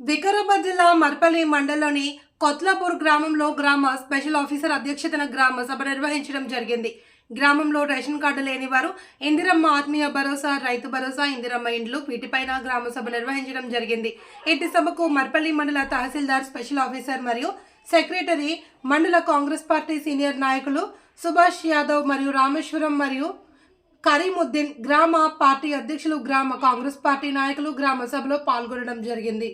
వికారాబాద్ జిల్లా మర్పల్లి మండలంలోని కొత్లాపూర్ గ్రామంలో గ్రామ స్పెషల్ ఆఫీసర్ అధ్యక్షతన గ్రామ సభ నిర్వహించడం జరిగింది. గ్రామంలో రేషన్ కార్డు లేని వారు ఇందిరమ్మ ఆత్మీయ భరోసా రైతు భరోసా ఇందిరమ్మ ఇండ్లు వీటిపైన గ్రామ సభ నిర్వహించడం జరిగింది. ఇటు సభకు మర్పల్లి మండల తహసీల్దార్ స్పెషల్ ఆఫీసర్ మరియు సెక్రటరీ మండల కాంగ్రెస్ పార్టీ సీనియర్ నాయకులు సుభాష్ యాదవ్ మరియు రామేశ్వరం మరియు కరీముద్దీన్ గ్రామ పార్టీ అధ్యక్షులు గ్రామ కాంగ్రెస్ పార్టీ నాయకులు గ్రామ సభలో పాల్గొనడం జరిగింది.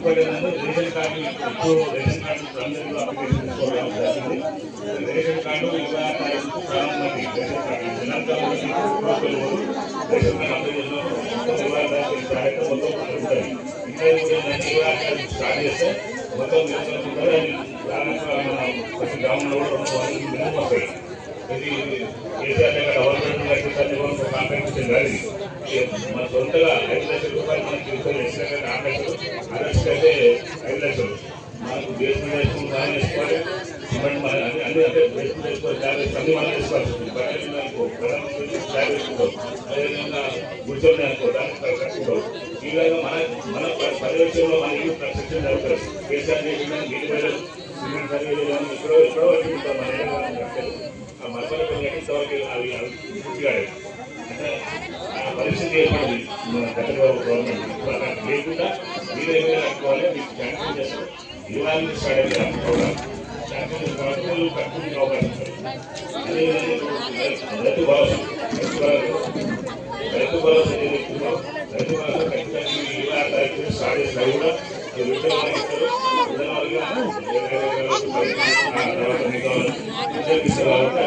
ఇప్పుడు ఏదో గ్రామం ఉంటుంది గ్రామం ఒక పట్టుకో దాన్ని పట్టుకొని వాళ్ళు స్టేట్మెంట్ ఇచ్చి జాగ్రత్త రుణమాఫీ రుణమాఫీ దాదాపు ముప్పై ఐదు లక్షలు ముప్పై ఐదు వేల ముప్పై లక్షల కోట్లు ముప్పై ఐదు వేల కోట్ల రూపాయలు రేపు ఇచ్చిన గవర్నమెంట్ అందరూ రేపు ఒక్కొక్కరు గ్రామంలో జరిగింది ముప్పై మంది రేషన్ కార్డు ఇప్పుడు రేషన్ కార్డు అందరూ అప్లికేషన్ తీసుకోవడం జరిగింది రేషన్ కార్డు ఇరవై ఆరు తారీఖు ప్రారంభమైంది రేషన్ కార్డు జిల్లా రేషన్ కార్డు అందరూ చేసినారు ఇరవై ఆరు తారీఖు కార్యక్రమం మొత్తం ఉంటుంది ఇంకా ఏంటంటే ఇరవై ఆరు తారీఖు స్టార్ట్ చేస్తే మొత్తం ఉంటుంది దాదాపు ప్రతి గ్రామంలో కూడా రెండు వందల మినిమం వస్తాయి ఇది కేసీఆర్ దగ్గర గవర్నమెంట్ కట్టించాలని కూడా ఒక కాంట్రాక్ట్ ఇచ్చింది అది మన సొంతగా అరెస్ట్ అయితే ఐదు లక్షలు మనకు దేశం వేసుకుని వేసుకోవాలి అన్ని అంటే దేశం జాగ్రత్త అన్ని మనం వేసుకోవాలి అనుకో ప్రధానమంత్రి జాగ్రత్త అదేవిధంగా గుర్తుంది అనుకో దానికి ఈ విధంగా మన మన పర్యవేక్షణలో మన ఇల్లు చేసిన సిమెంట్ సర్వీలు కానీ ఎక్కడో ఎక్కడో మన ఆ మరపల్లి అవి అవి అంటే పరిస్థితి ఏర్పడింది మన గవర్నమెంట్ లేకుండా మీరు ఏమైనా కట్టుకోవాలి మీకు శాంక్షన్ చేస్తారు ఇరవై నుంచి స్టార్ట్ అయింది ఆ ప్రోగ్రామ్ శాంక్షన్ చేసిన తర్వాత మీరు కట్టుకునే అవకాశం ఉంటుంది అదేవిధంగా రైతు భరోసా రైతు భరోసా రైతు భరోసా ఏదైతుందో రైతు భరోసా ఖచ్చితంగా ఈ ఇరవై ఆరు తారీఖు స్టార్ట్ చేసిన అది కూడా ఈ రెండు వేల ఇస్తారు ఉదాహరణగా తర్వాత మిగతా అందరికి ఇస్తారు కాబట్టి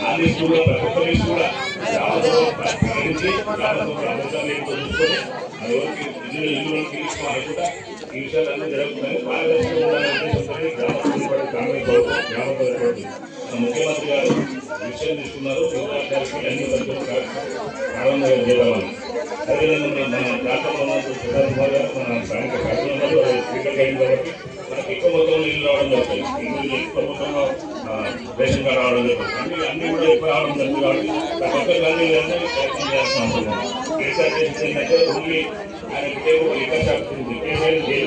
ఆ లిస్ట్ కూడా ప్రతి ఒక్క లిస్ట్ కూడా గ్రామంలో పరిశీలించి గ్రామంలో ప్రభుత్వం లేకపోతే చూసుకొని అది ఎవరికి ఇల్లు ఇల్లు తీసుకోవాలి ఈ విషయాలన్నీ జరుగుతున్నాయి పారదర్శకంగా ఉండాలనే గ్రామ కూడా గ్రామ ముఖ్యమంత్రి గారు విషయం తీసుకున్నారు అన్ని ప్రారంభంగా చేద్దామని అదేవిధంగా మన ప్రాంతంలో ప్రధాన మన స్థానిక స్పీకర్ అయింది కాబట్టి మనకి ఎక్కువ మొత్తంలో రావడం జరుగుతుంది ఎక్కువ మొత్తంలో రేషన్ కార్డు రావడం జరుగుతుంది అన్ని కూడా ఎక్కువ రావడం జరుగుతుంది కాబట్టి ప్రతి అన్ని ప్రయత్నం చేస్తున్నాం కేసీఆర్ देशाचे आणि ते